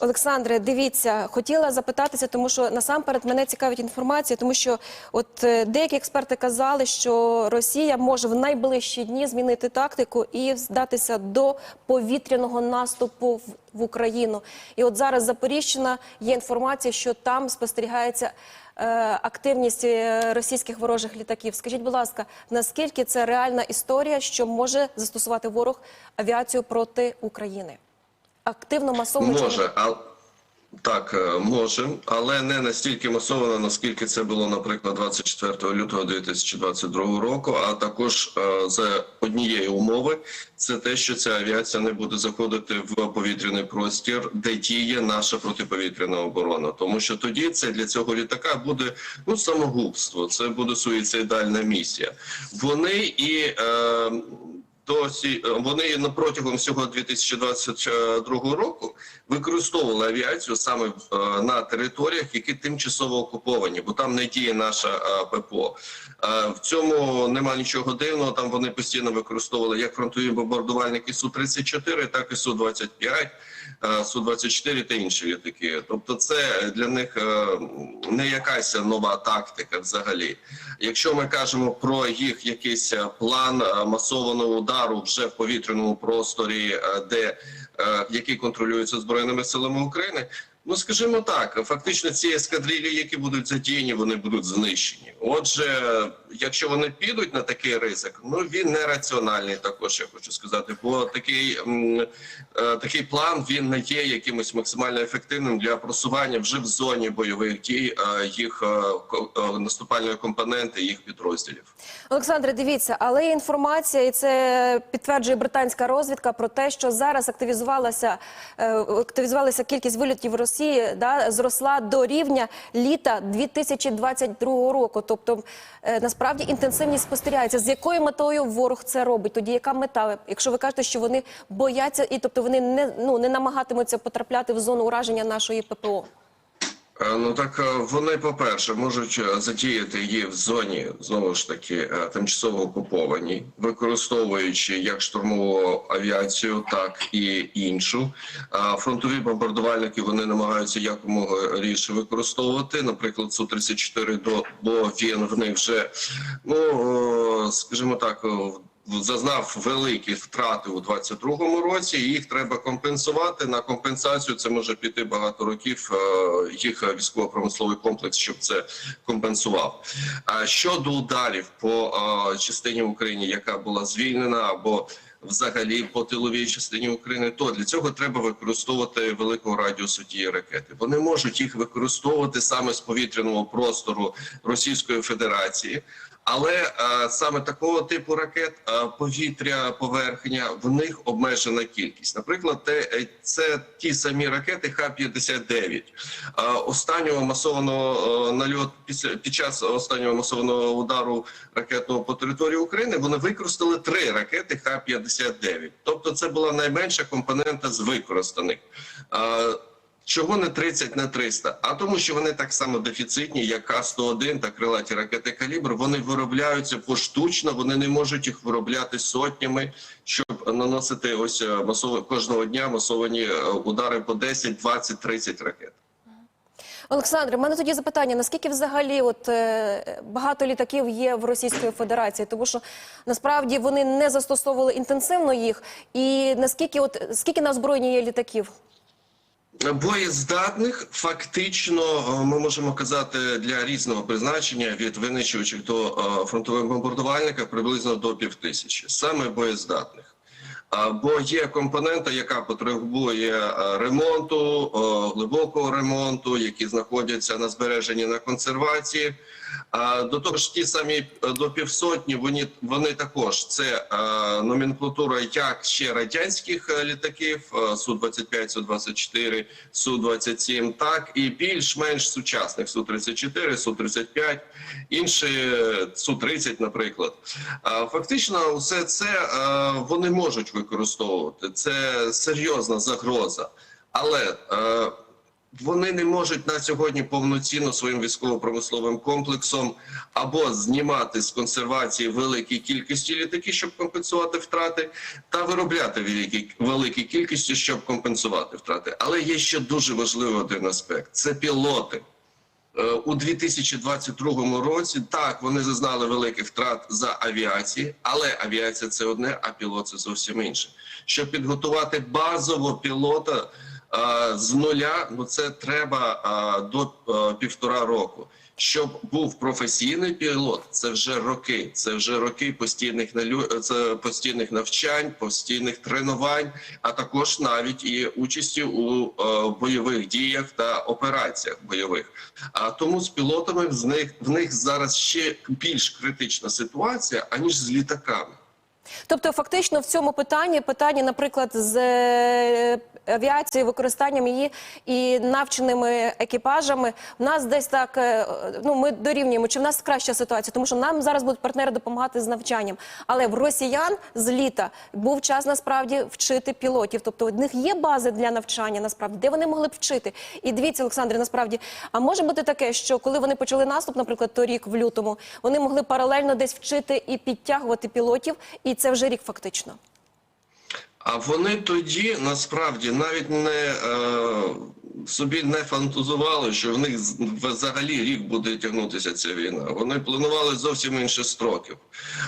Олександре, дивіться, хотіла запитатися, тому що насамперед мене цікавить інформація, тому що от е, деякі експерти казали, що Росія може в найближчі дні змінити тактику і здатися до повітряного наступу в, в Україну. І от зараз Запоріжжя є інформація, що там спостерігається е, активність е, російських ворожих літаків. Скажіть, будь ласка, наскільки це реальна історія, що може застосувати ворог авіацію проти України? Активно масово Може, а так, е, може, але не настільки масово, наскільки це було, наприклад, 24 лютого 2022 року. А також е, за однієї умови, це те, що ця авіація не буде заходити в повітряний простір, де діє наша протиповітряна оборона. Тому що тоді це для цього літака буде ну самогубство, це буде суїцидальна місія. Вони і е, досі вони на протягом всього 2022 року використовували авіацію саме е, на територіях, які тимчасово окуповані, бо там не діє наша е, ППО. Е, В цьому нема нічого дивного. Там вони постійно використовували як фронтові бомбардувальники су 34 так і су 25 су 24 та інші літаки. Тобто, це для них е, не якась нова тактика взагалі. Якщо ми кажемо про їх якийсь е, план е, масованого удару вже в повітряному просторі, е, де які контролюються збройними силами України. Ну, скажімо так, фактично ці ескадрилі, які будуть задіяні, вони будуть знищені. Отже, якщо вони підуть на такий ризик, ну він нераціональний. Також я хочу сказати, бо такий е, такий план він не є якимось максимально ефективним для просування вже в зоні бойових дій е, їх е, наступальної компоненти їх підрозділів. Олександре, дивіться, але інформація, і це підтверджує британська розвідка про те, що зараз активізувалася активізувалася кількість вильотів в Росії, да, зросла до рівня літа 2022 року. Тобто е, насправді інтенсивність спостерігається. З якою метою ворог це робить? Тоді яка мета? Якщо ви кажете, що вони бояться, і тобто вони не ну не намагатимуться потрапляти в зону ураження нашої ППО. Е, Ну так е, вони, по-перше, можуть е, задіяти її в зоні знову ж таки тимчасово окупованій, використовуючи як штурмову авіацію, так і іншу. Фронтові бомбардувальники вони намагаються якомога рідше використовувати. Наприклад, су 34 до бо він в них вже ну скажімо так. в- Зазнав великі втрати у 22-му році. Їх треба компенсувати. На компенсацію це може піти багато років. е, Їх військово-промисловий комплекс, щоб це компенсував. А щодо ударів по е, частині України, яка була звільнена, або взагалі по тиловій частині України, то для цього треба використовувати великого радіусу тієї ракети. Вони можуть їх використовувати саме з повітряного простору Російської Федерації. Але е, саме такого типу ракет е, повітря, поверхня в них обмежена кількість. Наприклад, те, е, це ті самі ракети Х-59. Е, останнього масованого нальот після під час останнього масованого удару ракетного по території України вони використали три ракети Х-59. Тобто, це була найменша компонента з використаних. Чого не 30 на 300? А тому, що вони так само дефіцитні, як К-101 та крилаті ракети «Калібр». Вони виробляються поштучно, вони не можуть їх виробляти сотнями, щоб наносити ось е, масово кожного дня масовані е, удари по 10, 20, 30 ракет. Олександре, в мене тоді запитання: наскільки взагалі от е, багато літаків є в Російської Федерації? Тому що насправді вони не застосовували інтенсивно їх, і наскільки от скільки на озброєнні є літаків? Боєздатних фактично е, ми можемо казати для різного призначення від винищувачів до е, фронтових бомбардувальників приблизно до півтисячі, саме боєздатних. Бо є компонента, яка потребує е, ремонту, е, глибокого ремонту, які знаходяться на збереженні на консервації. До того ж, ті самі е, до півсотні вони, вони також це номенклатура як ще радянських літаків е, Су-25, Су-24, Су-27, так і більш-менш сучасних Су-34, Су-35, інші е, Су-30, наприклад. Фактично, все це вони можуть використовувати. Це серйозна загроза. Але е, вони не можуть на сьогодні повноцінно своїм військово-промисловим комплексом або знімати з консервації великі кількості літаків, щоб компенсувати втрати, та виробляти великі, великі кількості, щоб компенсувати втрати. Але є ще дуже важливий один аспект: це пілоти. Е, У 2022 році так вони зазнали великих втрат за авіації, але авіація це одне, а пілот це зовсім інше. Щоб підготувати базового пілота е, з нуля, ну це треба е, до півтора року. Щоб був професійний пілот, це вже роки. Це вже роки постійних це постійних навчань, постійних тренувань, а також навіть і участі у е, бойових діях та операціях бойових. А тому з пілотами в них в них зараз ще більш критична ситуація аніж з літаками. Тобто, фактично, в цьому питанні питання, наприклад, з е, авіацією, використанням її і навченими екіпажами, в нас десь так е, ну ми дорівнюємо. Чи в нас краща ситуація? Тому що нам зараз будуть партнери допомагати з навчанням. Але в росіян з літа був час насправді вчити пілотів. Тобто, в них є бази для навчання, насправді, де вони могли б вчити. І дивіться, Олександре, насправді, а може бути таке, що коли вони почали наступ, наприклад, торік в лютому, вони могли паралельно десь вчити і підтягувати пілотів, і це вже рік фактично. А вони тоді насправді навіть не е, собі не фантазували, що в них взагалі рік буде тягнутися ця війна. Вони планували зовсім інші строків.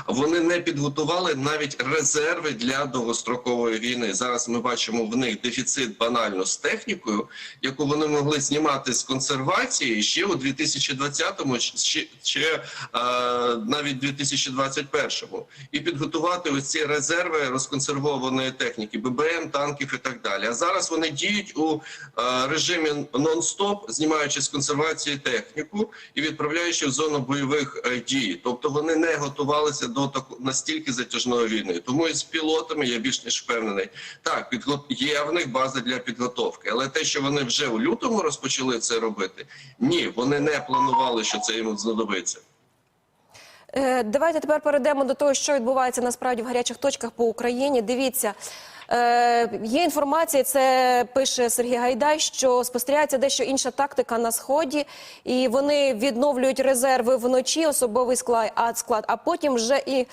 Вони не підготували навіть резерви для довгострокової війни. Зараз ми бачимо в них дефіцит банально з технікою, яку вони могли знімати з консервації ще у 2020-му, ще, ще е, навіть 2021-му, і підготувати ось ці резерви розконсервованої техніки, ББМ, танків і так далі. А зараз вони діють у е, режимі нон-стоп, знімаючи з консервації техніку і відправляючи в зону бойових е, дій. Тобто вони не готувалися до таку настільки затяжної війни. Тому і з пілотами я більш ніж впевнений. Так, підго... є в них база для підготовки, але те, що вони вже у лютому розпочали це робити, ні, вони не планували, що це їм знадобиться. Е, Давайте тепер перейдемо до того, що відбувається насправді в гарячих точках по Україні. Дивіться. Е, є інформація, це пише Сергій Гайдай, що спостерігається дещо інша тактика на сході, і вони відновлюють резерви вночі, особовий склад, а склад, а потім вже і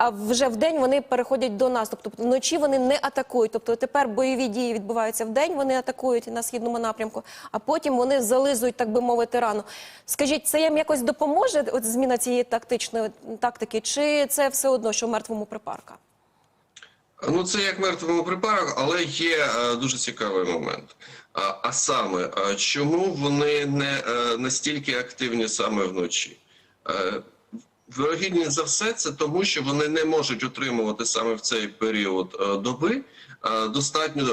вже в день вони переходять до наступу. Тобто вночі вони не атакують. Тобто тепер бойові дії відбуваються в день, вони атакують на східному напрямку, а потім вони зализують, так би мовити, рану. Скажіть, це їм якось допоможе? От зміна цієї тактичної тактики, чи це все одно, що мертвому припарка? Ну, це як мертвому припарах, але є е, дуже цікавий момент. А, саме, чому вони не е, настільки активні саме вночі? Е, Вирогідність за все, це тому, що вони не можуть отримувати саме в цей період доби достатньо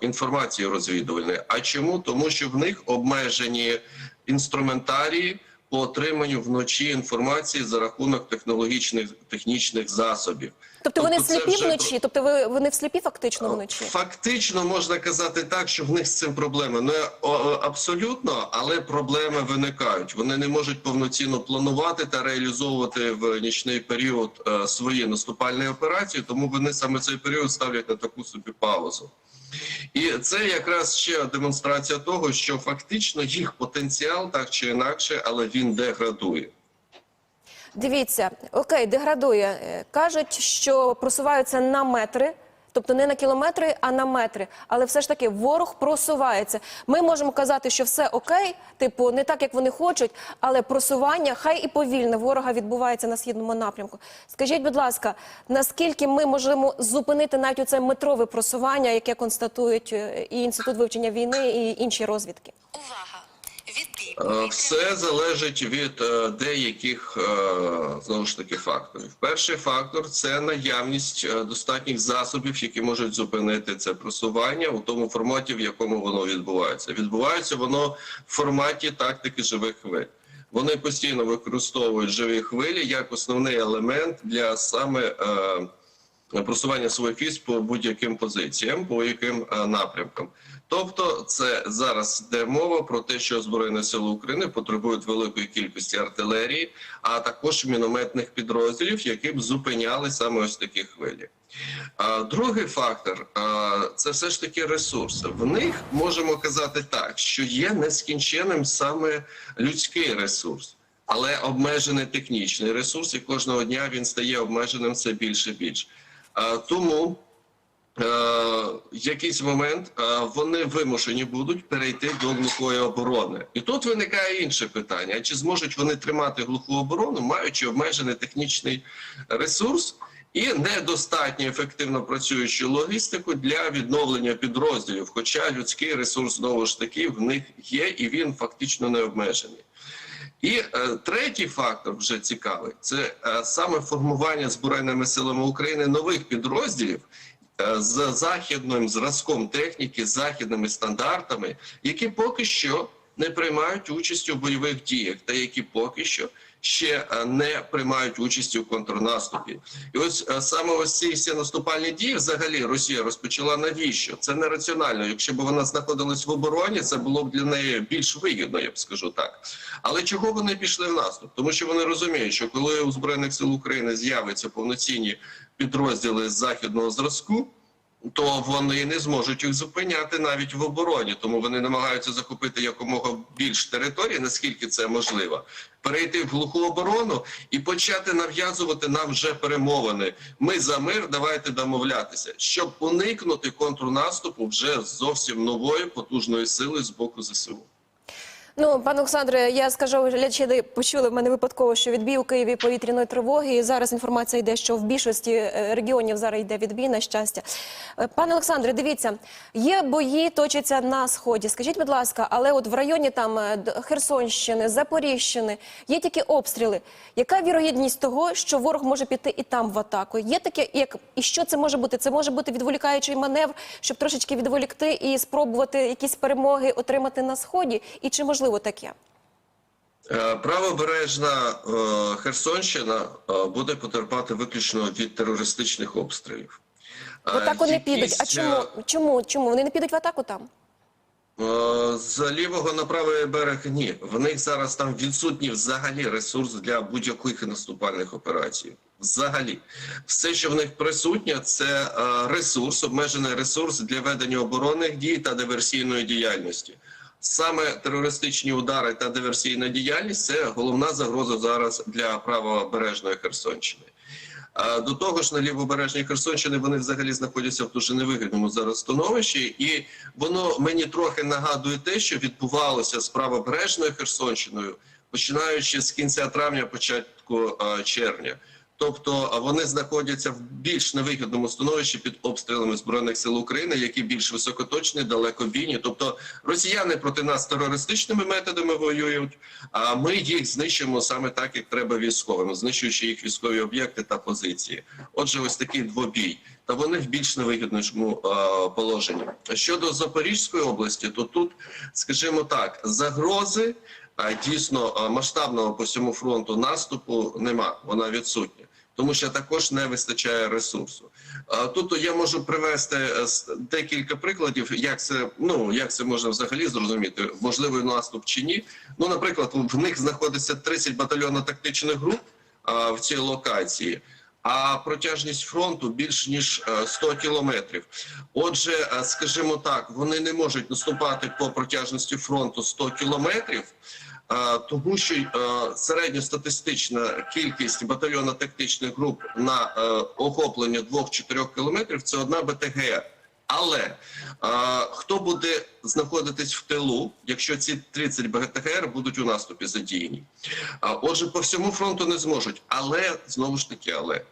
інформації розвідувальної. А чому? Тому що в них обмежені інструментарії по отриманню вночі інформації за рахунок технологічних технічних засобів. Тобто вони це сліпі вже вночі? Тобто ви вони всліпі фактично вночі? Фактично можна казати так, що в них з цим проблеми. Не о- о, абсолютно, але проблеми виникають. Вони не можуть повноцінно планувати та реалізовувати в нічний період е, свої наступальні операції, тому вони саме цей період ставлять на таку собі паузу. І це якраз ще демонстрація того, що фактично їх потенціал так чи інакше, але він деградує. Дивіться, окей, деградує. Е, Кажуть, що просуваються на метри. Тобто не на кілометри, а на метри. Але все ж таки ворог просувається. Ми можемо казати, що все окей, типу, не так, як вони хочуть, але просування, хай і повільне ворога відбувається на східному напрямку. Скажіть, будь ласка, наскільки ми можемо зупинити навіть оце метрове просування, яке констатують е, і інститут вивчення війни, і інші розвідки? Увага! Е, Все залежить від е, деяких е, знову ж таки факторів. Перший фактор це наявність достатніх засобів, які можуть зупинити це просування у тому форматі, в якому воно відбувається. Відбувається воно в форматі тактики живих хвиль. Вони постійно використовують живі хвилі як основний елемент для саме просування своїх військ по будь-яким позиціям, по яким напрямкам. Тобто, це зараз йде мова про те, що Збройні Сили України потребують великої кількості артилерії, а також мінометних підрозділів, які б зупиняли саме ось такі хвилі. Другий фактор це все ж таки ресурси. В них можемо казати так, що є нескінченним саме людський ресурс, але обмежений технічний ресурс, і кожного дня він стає обмеженим все більше і більше. Тому якийсь момент е, вони вимушені будуть перейти до глухої оборони. І тут виникає інше питання: чи зможуть вони тримати глуху оборону, маючи обмежений технічний ресурс? І недостатньо ефективно працюючу логістику для відновлення підрозділів. Хоча людський ресурс знову ж таки в них є, і він фактично не обмежений. І е, третій фактор вже цікавий: це е, саме формування збройними силами України нових підрозділів е, з західним зразком техніки, з західними стандартами, які поки що не приймають участь у бойових діях, та які поки що ще е, не приймають участь у контрнаступі. І ось е, саме ось ці всі наступальні дії взагалі Росія розпочала навіщо? Це нераціонально. Якщо б вона знаходилась в обороні, це було б для неї більш вигідно, я б скажу так. Але чого вони пішли в наступ? Тому що вони розуміють, що коли у збройних сил України з'являться повноцінні підрозділи з західного зразку. То вони не зможуть їх зупиняти навіть в обороні, тому вони намагаються захопити якомога більш території, наскільки це можливо, перейти в глуху оборону і почати нав'язувати нам вже перемовини. Ми за мир, давайте домовлятися, щоб уникнути контрнаступу вже зовсім нової потужної сили з боку ЗСУ. Ну, пане Олександре, я скажу, глядачі почули в мене випадково, що відбій у Києві повітряної тривоги. І зараз інформація йде, що в більшості е, регіонів зараз йде відбій, на щастя. Е, Пане Олександре, дивіться, є бої, точаться на сході. Скажіть, будь ласка, але от в районі там е, Херсонщини, Запоріжщини є тільки обстріли. Яка вірогідність того, що ворог може піти і там в атаку? Є таке, як і що це може бути? Це може бути відволікаючий маневр, щоб трошечки відволікти і спробувати якісь перемоги отримати на сході? І чи можливо таке? Е, Правобережна е, Херсонщина е, буде потерпати виключно від терористичних обстрілів. В атаку не підуть. А чому? Чому? Чому вони не підуть в атаку там? З лівого на правий берег ні. В них зараз там відсутній взагалі ресурс для будь-яких наступальних операцій. Взагалі, все, що в них присутнє, це ресурс, обмежений ресурс для ведення оборонних дій та диверсійної діяльності. Саме терористичні удари та диверсійна діяльність це головна загроза зараз для правобережної Херсонщини. До того ж, на лівобережній Херсонщини вони взагалі знаходяться в дуже невигідному зараз становищі, і воно мені трохи нагадує те, що відбувалося з правобережною Херсонщиною, починаючи з кінця травня, початку червня. Тобто вони знаходяться в більш невигідному становищі під обстрілами збройних сил України, які більш високоточні, далекобійні. Тобто росіяни проти нас терористичними методами воюють, а ми їх знищимо саме так, як треба військовим, знищуючи їх військові об'єкти та позиції. Отже, ось такий двобій. Та вони в більш невигідному е, положенні. Щодо Запорізької області, то тут, скажімо так, загрози дійсно масштабного по всьому фронту наступу нема. Вона відсутня. Тому що також не вистачає ресурсу. Тут я можу привести е, декілька прикладів, як це ну як це можна взагалі зрозуміти, можливий наступ чи ні. Ну, наприклад, в них знаходиться 30 батальйонно-тактичних груп в цій локації. А протяжність фронту більш ніж е, 100 кілометрів. Отже, е, скажімо так, вони не можуть наступати по протяжності фронту 100 кілометрів, е, тому що е, середньостатистична кількість батальйонно-тактичних груп на е, охоплення 2-4 кілометрів це одна БТГ. Але е, хто буде знаходитись в тилу, якщо ці 30 БТГР будуть у наступі задіяні? Отже, по всьому фронту не зможуть, але знову ж таки, але е,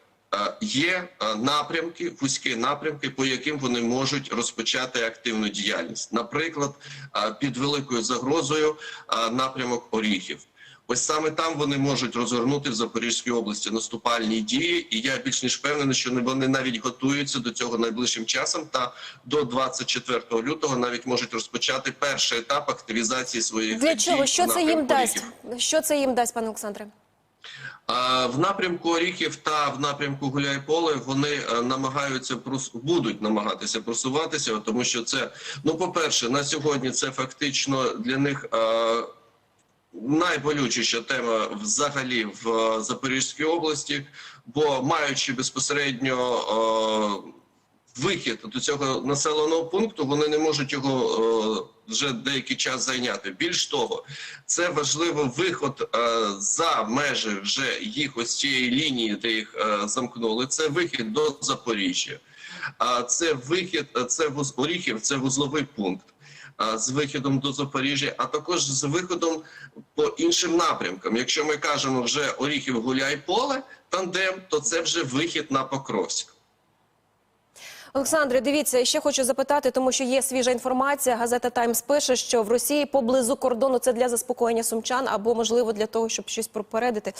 є е, напрямки, вузькі напрямки, по яким вони можуть розпочати активну діяльність. Наприклад, е, під великою загрозою е, напрямок Оріхів. Ось саме там вони можуть розгорнути в Запорізькій області наступальні дії, і я більш ніж впевнений, що вони навіть готуються до цього найближчим часом. Та до 24 лютого навіть можуть розпочати перший етап активізації своїх Для чого? Що це їм дасть? Що це їм дасть, пане Олександре? В напрямку Оріхів та в напрямку Гуляйполе вони е, намагаються будуть намагатися просуватися, тому що це ну, по-перше, на сьогодні це фактично для них. е, Найболючіша тема взагалі в е, Запорізькій області, бо маючи безпосередньо вихід до цього населеного пункту, вони не можуть його вже деякий час зайняти. Більш того, це важливий виход е, за межі вже їх ось цієї лінії, де їх е, замкнули. Це вихід до Запоріжжя. А це вихід, е, це Оріхів, це вузловий пункт. З виходом до Запоріжжя, а також з виходом по іншим напрямкам. Якщо ми кажемо вже Оріхів гуляй поле тандем, то це вже вихід на Покровськ. Олександре, дивіться, ще хочу запитати, тому що є свіжа інформація. Газета Таймс пише, що в Росії поблизу кордону це для заспокоєння сумчан або можливо для того, щоб щось пропередити.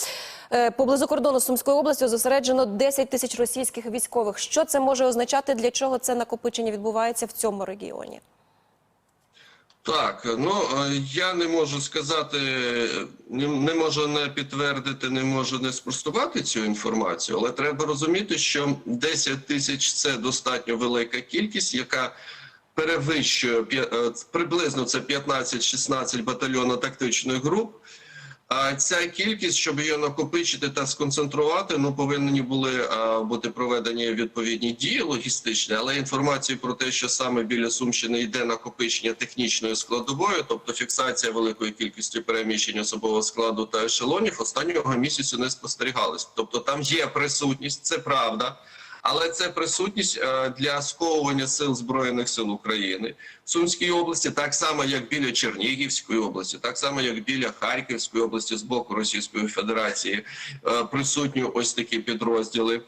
Е, Поблизу кордону з Сумською областю зосереджено 10 тисяч російських військових. Що це може означати? Для чого це накопичення відбувається в цьому регіоні? Так, ну е, я не можу сказати, не, можу не підтвердити, не можу не спростувати цю інформацію, але треба розуміти, що 10 тисяч це достатньо велика кількість, яка перевищує е, приблизно це 15-16 батальйонів тактичних груп. А ця кількість, щоб її накопичити та сконцентрувати, ну повинні були бути проведені відповідні дії логістичні, але інформації про те, що саме біля Сумщини йде накопичення технічної складової, тобто фіксація великої кількості переміщень особового складу та ешелонів, останнього місяцю не спостерігалось. Тобто там є присутність, це правда. Але це присутність е, для сковування сил збройних сил України в Сумській області, так само як біля Чернігівської області, так само як біля Харківської області з боку Російської Федерації е, присутні ось такі підрозділи.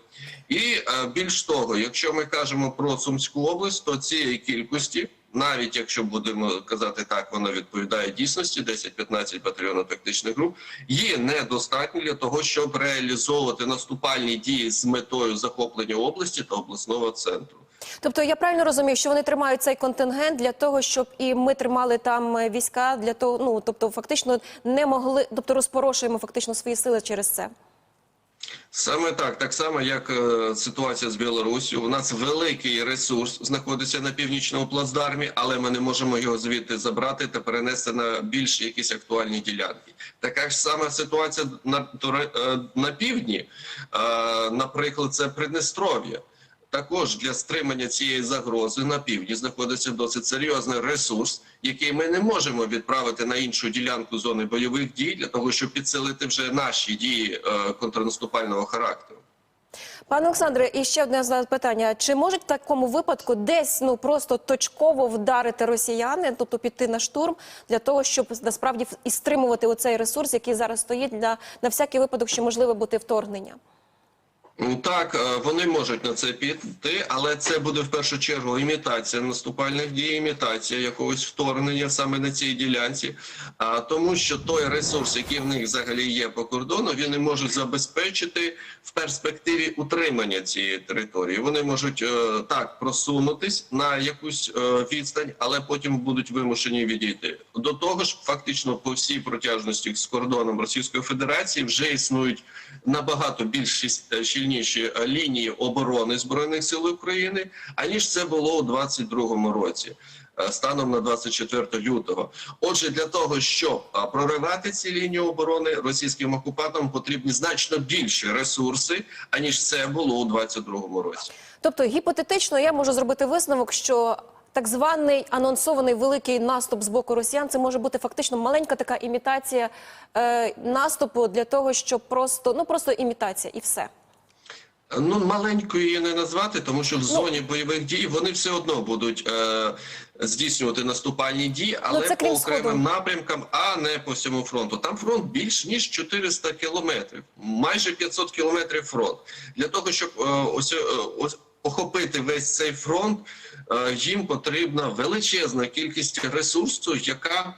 І е, більш того, якщо ми кажемо про Сумську область, то цієї кількості. Навіть якщо будемо казати так, вона відповідає дійсності 10-15 батальйонів тактичних груп, є недостатньо для того, щоб реалізовувати наступальні дії з метою захоплення області та обласного центру. Тобто я правильно розумію, що вони тримають цей контингент для того, щоб і ми тримали там е, війська для того, ну тобто фактично не могли, тобто розпорошуємо фактично свої сили через це. Саме так, так само як е, ситуація з Білорусі. У нас великий ресурс знаходиться на північному плацдармі, але ми не можемо його звідти забрати та перенести на більш якісь актуальні ділянки. Така ж сама ситуація на, е, на півдні, е, наприклад, це Приднестров'я. Також для стримання цієї загрози на півдні знаходиться досить серйозний ресурс, який ми не можемо відправити на іншу ділянку зони бойових дій для того, щоб підсилити вже наші дії е, контрнаступального характеру. Пане Олександре, і ще одне запитання: чи можуть в такому випадку десь ну просто точково вдарити росіяни, тобто піти на штурм для того, щоб насправді і стримувати оцей ресурс, який зараз стоїть для на всякий випадок, що можливе бути вторгнення? Ну, Так, е, вони можуть на це піти, але це буде в першу чергу імітація наступальних дій, імітація якогось вторгнення саме на цій ділянці. А тому, що той ресурс, який в них взагалі є по кордону, він не може забезпечити в перспективі утримання цієї території. Вони можуть е, так просунутись на якусь е, відстань, але потім будуть вимушені відійти. До того ж, фактично по всій протяжності з кордоном Російської Федерації вже існують набагато більш щі- е, е, лінії оборони збройних сил України, аніж це було у 22-му році. е, Станом на 24 лютого, отже, для того, щоб проривати ці лінії оборони російським окупантам, потрібні значно більші ресурси, аніж це було у 22-му році. Тобто, гіпотетично, я можу зробити висновок, що так званий анонсований великий наступ з боку росіян це може бути фактично маленька така імітація е, наступу для того, щоб просто ну просто імітація і все. Ну, маленькою її не назвати, тому що в зоні бойових дій вони все одно будуть е, здійснювати наступальні дії, але це по окремим напрямкам, а не по всьому фронту. Там фронт більш ніж 400 кілометрів, майже 500 кілометрів фронт. Для того, щоб е, ось, е, ось охопити весь цей фронт, е, їм потрібна величезна кількість ресурсу, яка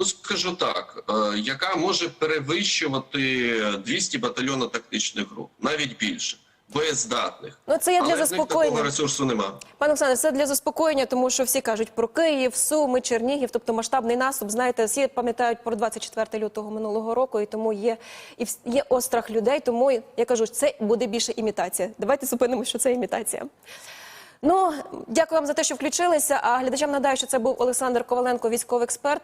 Ну, скажу так, е, яка може перевищувати 200 батальйонів тактичних груп, навіть більше. Боєздатних. Ну, це є для Але заспокоєння. такого ресурсу нема. Пане Олександре, це для заспокоєння, тому що всі кажуть про Київ, Суми, Чернігів, тобто масштабний наступ. Знаєте, всі пам'ятають про 24 лютого минулого року, і тому є і є острах людей. Тому я кажу, це буде більше імітація. Давайте зупинимо, що це імітація. Ну, дякую вам за те, що включилися. А глядачам нагадаю, що це був Олександр Коваленко, військовий експерт.